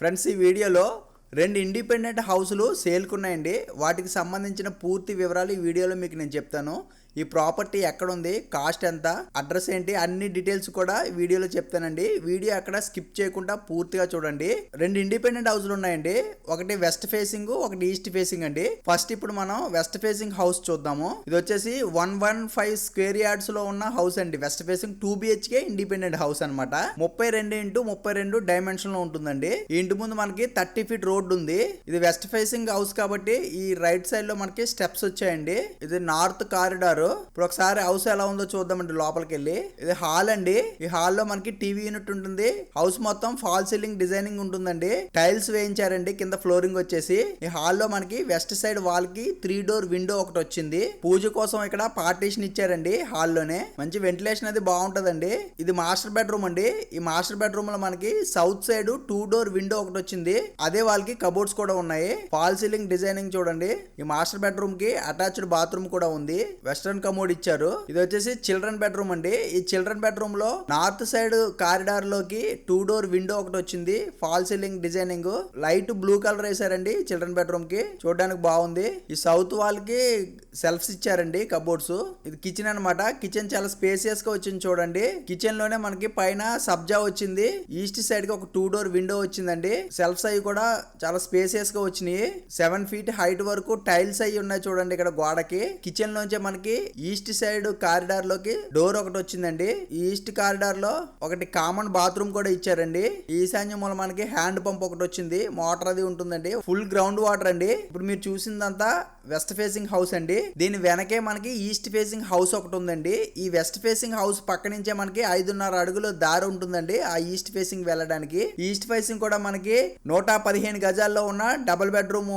Friends ఈ వీడియోలో రెండు ఇండిపెండెంట్ హౌసులు సేల్కున్నాయండి. వాటికి సంబంధించిన పూర్తి వివరాలు ఈ వీడియోలో మీకు నేను చెప్తాను. ఈ ప్రాపర్టీ ఎక్కడ ఉంది కాస్ట్ ఎంత అడ్రస్ ఏంటి అన్ని డీటెయిల్స్ కూడా వీడియోలో చెప్తానండి. వీడియో అక్కడ స్కిప్ చేయకుండా పూర్తిగా చూడండి. రెండు ఇండిపెండెంట్ హౌస్లు ఉన్నాయండి. ఒకటి వెస్ట్ ఫేసింగ్ ఒకటి ఈస్ట్ ఫేసింగ్ అండి. ఫస్ట్ ఇప్పుడు మనం వెస్ట్ ఫేసింగ్ హౌస్ చూద్దాము. ఇది వచ్చేసి వన్ వన్ ఫైవ్ స్క్వేర్ యార్డ్స్లో ఉన్న హౌస్ అండి. West facing two BHK independent house అన్నమాట. ముప్పై రెండు ఇంటూ ముప్పై రెండు డైమెన్షన్లో ఉంటుందండి. ఈ ఇంటి ముందు మనకి థర్టీ ఫీట్ రోడ్ ఉంది. ఇది వెస్ట్ ఫేసింగ్ హౌస్ కాబట్టి ఈ రైట్ సైడ్లో మనకి స్టెప్స్ వచ్చాయండి. ఇది నార్త్ కారిడార్. ఇప్పుడు ఒకసారి హౌస్ ఎలా ఉందో చూద్దామండి లోపలికి వెళ్ళి ఇది హాల్ అండి. ఈ హాల్లో మనకి టీవీ యూనిట్ ఉంటుంది. హౌస్ మొత్తం ఫాల్ సీలింగ్ డిజైనింగ్ ఉంటుందండి. టైల్స్ వేయించారండి. కింద ఫ్లోరింగ్ వచ్చేసి. ఈ హాల్లో మనకి వెస్ట్ సైడ్ వాల్కి త్రీ డోర్ విండో ఒకటి వచ్చింది. పూజ కోసం ఇక్కడ పార్టీషన్ ఇచ్చారండి హాల్లోనే మంచి వెంటిలేషన్ అది బాగుంటదండి. ఇది మాస్టర్ బెడ్రూమ్ అండి. ఈ మాస్టర్ బెడ్రూమ్లో మనకి south side two door window ఒకటి వచ్చింది. అదే వాళ్ళకి కబోర్డ్స్ కూడా ఉన్నాయి. ఫాల్ సీలింగ్ డిజైనింగ్ చూడండి. ఈ మాస్టర్ బెడ్రూమ్కి అటాచ్డ్ బాత్రూమ్ కూడా ఉంది. వెస్ట్రన్ కమోడ్ ఇచ్చారు. ఇది వచ్చేసి చిల్డ్రన్ బెడ్రూమ్ అండి. ఈ చిల్డ్రన్ బెడ్రూమ్లో నార్త్ సైడ్ కారిడార్లోకి టూ డోర్ విండో ఒకటి వచ్చింది. Fall ceiling designing light blue colour వేసారండి చిల్డ్రన్ బెడ్రూమ్కి. చూడడానికి బాగుంది. ఈ సౌత్ వాల్కి సెల్ఫ్స్ ఇచ్చారండి కబోర్డ్స్ ఇది కిచెన్ అన్నమాట. కిచెన్ చాలా స్పేసియస్గా వచ్చింది చూడండి. కిచెన్లోనే మనకి పైన సబ్జా వచ్చింది. ఈస్ట్ సైడ్కి ఒక టూ డోర్ విండో వచ్చిందండి. సెల్ఫ్స్ అవి కూడా చాలా స్పేసియస్గా వచ్చినాయి. సెవెన్ ఫీట్ హైట్ వరకు టైల్స్ అయి ఉన్నాయి చూడండి ఇక్కడ గోడకి. కిచెన్ లోంచే మనకి ఈస్ట్ సైడ్ కారిడార్లోకి డోర్ ఒకటి వచ్చిందండి. ఈస్ట్ కారిడార్లో ఒకటి కామన్ బాత్రూమ్ కూడా ఇచ్చారండి. ఈశాన్యం మూల మనకి హ్యాండ్ పంప్ ఒకటి వచ్చింది. మోటార్ అది ఉంటుందండి. ఫుల్ గ్రౌండ్ వాటర్ అండి. ఇప్పుడు మీరు చూసిందంతా వెస్ట్ ఫేసింగ్ హౌస్ అండి. దీని వెనకే మనకి ఈస్ట్ ఫేసింగ్ హౌస్ ఒకటి ఉందండి. ఈ వెస్ట్ ఫేసింగ్ హౌస్ పక్క నుంచే మనకి ఐదున్నర అడుగులు దారి ఉంటుందండి ఆ ఈస్ట్ ఫేసింగ్ వెళ్ళడానికి. ఈస్ట్ ఫేసింగ్ కూడా మనకి నూట పదిహేను గజాల్లో ఉన్న డబుల్ బెడ్రూమ్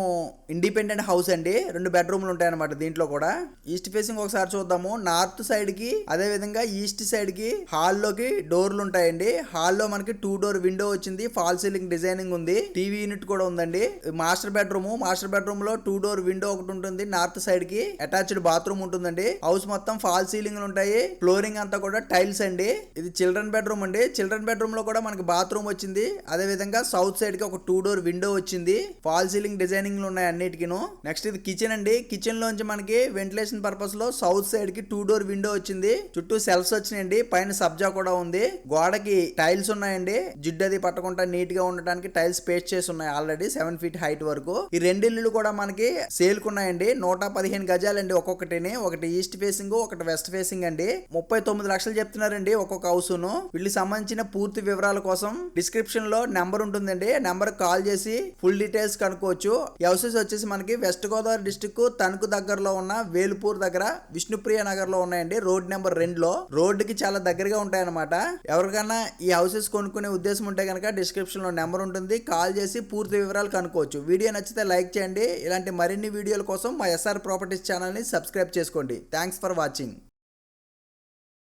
ఇండిపెండెంట్ హౌస్ అండి. రెండు బెడ్రూమ్లు ఉంటాయి అనమాట దీంట్లో కూడా. ఈస్ట్ ఫేసింగ్ ఒకసారి చూద్దాము. నార్త్ సైడ్కి అదే విధంగా ఈస్ట్ సైడ్కి హాల్లోకి డోర్లు ఉంటాయండి. హాల్లో మనకి టూ డోర్ విండో వచ్చింది. ఫాల్ సీలింగ్ డిజైనింగ్ ఉంది. టీవీ యూనిట్ కూడా ఉందండి. మాస్టర్ బెడ్రూమ్ మాస్టర్ బెడ్రూమ్లో టూ డోర్ విండో ఒకటి ఉంటుంది నార్త్ సైడ్కి అటాచ్డ్ బాత్రూమ్ ఉంటుందండి. హౌస్ మొత్తం ఫాల్ సీలింగ్ ఉంటాయి. ఫ్లోరింగ్ అంతా కూడా టైల్స్ అండి. ఇది చిల్డ్రన్ బెడ్రూమ్ అండి. చిల్డ్రన్ బెడ్రూమ్లో కూడా మనకి బాత్రూమ్ వచ్చింది. అదే విధంగా సౌత్ సైడ్కి ఒక టూ డోర్ విండో వచ్చింది. ఫాల్ సీలింగ్ డిజైనింగ్ ఉన్నాయి అన్నిటికీ నెక్స్ట్ ఇది కిచెన్ అండి. కిచెన్ లోంచి మనకి వెంటిలేషన్ పర్పస్లో సౌత్ సైడ్కి టూ డోర్ విండో వచ్చింది. చుట్టూ సెల్ఫ్స్ వచ్చినాయండి. పైన సబ్జా కూడా ఉంది. గోడకి టైల్స్ ఉన్నాయండి. జిడ్డు అది పట్టకుండా నీట్గా ఉండడానికి టైల్స్ పేస్ట్ చేసి ఉన్నాయి ఆల్రెడీ సెవెన్ ఫీట్ హైట్ వరకు. ఈ రెండు ఇల్లులు కూడా మనకి సేల్ ఉన్నాయండి. నూట పదిహేను గజాలండి ఒక్కొక్కటిని. ఒకటి ఈస్ట్ ఫేసింగ్ ఒకటి వెస్ట్ ఫేసింగ్ అండి. ముప్పై తొమ్మిది లక్షలు చెప్తున్నారండి ఒక్కొక్క హౌస్ను. వీళ్ళకి సంబంధించిన పూర్తి వివరాల కోసం డిస్క్రిప్షన్లో నెంబర్ ఉంటుందండి. నెంబర్ కాల్ చేసి ఫుల్ డీటెయిల్స్ కనుక్కోవచ్చు. ఈ హౌసెస్ వచ్చేసి మనకి వెస్ట్ గోదావరి డిస్టిక్ తణుకు దగ్గరలో ఉన్న వేలుపూర్ దగ్గర విష్ణుప్రియ నగర్లో ఉన్నాయండి. రోడ్ నెంబర్ రెండులో. రోడ్డుకి రోడ్కి చాలా దగ్గరగా ఉంటాయన్నమాట. ఎవరికైనా ఈ హౌసెస్ కొనుక్కునే ఉద్దేశం ఉంటే కనుక డిస్క్రిప్షన్లో నెంబర్ ఉంటుంది. కాల్ చేసి పూర్తి వివరాలు కనుక్కోవచ్చు. వీడియో నచ్చితే లైక్ చేయండి. ఇలాంటి మరిన్ని వీడియోల కోసం మా ఎస్ఆర్ ప్రాపర్టీస్ ఛానల్ని సబ్స్క్రైబ్ చేసుకోండి. Thanks for watching.